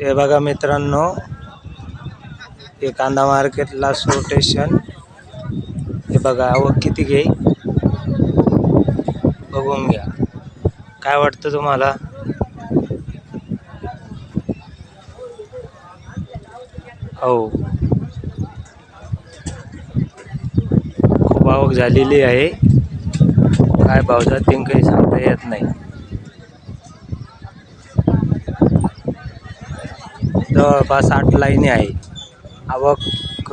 हे बघा मित्रांनो हे कांदा मार्केटला सोटेशन हे बघा आवक किती घे. बघून घ्या. काय वाटतं तुम्हाला? हो. खूप आवक झालेली आहे. काय भाव जातील काही सांगता येत नाही. जवळपास आठ लाईनी आहे. आवक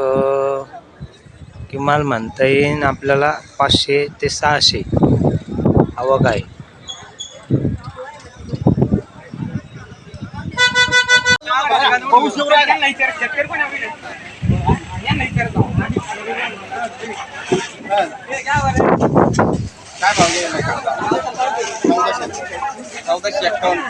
किमान म्हणता येईन आपल्याला पाचशे ते सहाशे आवक आहे. काय भाव चौदाशे. एक्कावन्न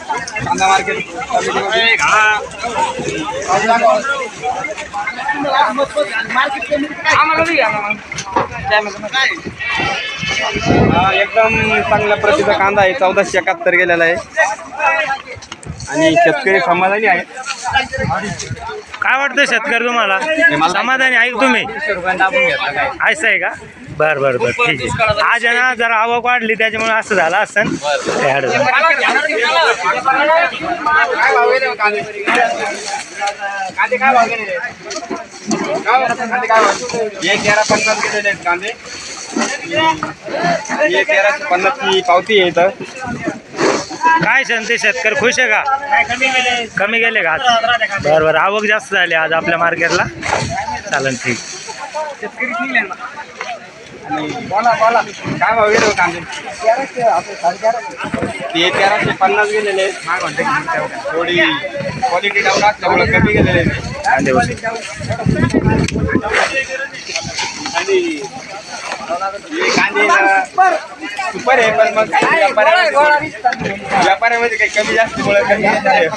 कांदा मार्केट. हा एकदम चांगल्या प्रतीचा कांदा आहे. चौदाशे एकाहत्तर गेलेला आहे. आणि शेतकरी समाधानी आहे. काय वाटतं शेतकरी तुम्हाला? समाधानी आहे तुम्ही? असं आहे का? बर बर बर ठीक आहे. आज आहे ना जरा आवक वाढली त्याच्यामुळे असं झालं असं. कांदे. पन्नास पावती आहे इथं. काय सण ते शेतकरी खुश आहे का? कमी गेले का आज? बरं बरं. आवक जास्त झाली आज आपल्या मार्केटला. चालेल ठीक. ते तेराशे पन्नास गेलेले थोडी क्वालिटी डाऊन असल्यामुळे कमी गेलेले आहेत कांदे बस. आणि हे कांदे ना सुपर आहे पण मग व्यापाऱ्यामध्ये व्यापाऱ्यामध्ये काही कमी जास्त मुळे कमी आहे.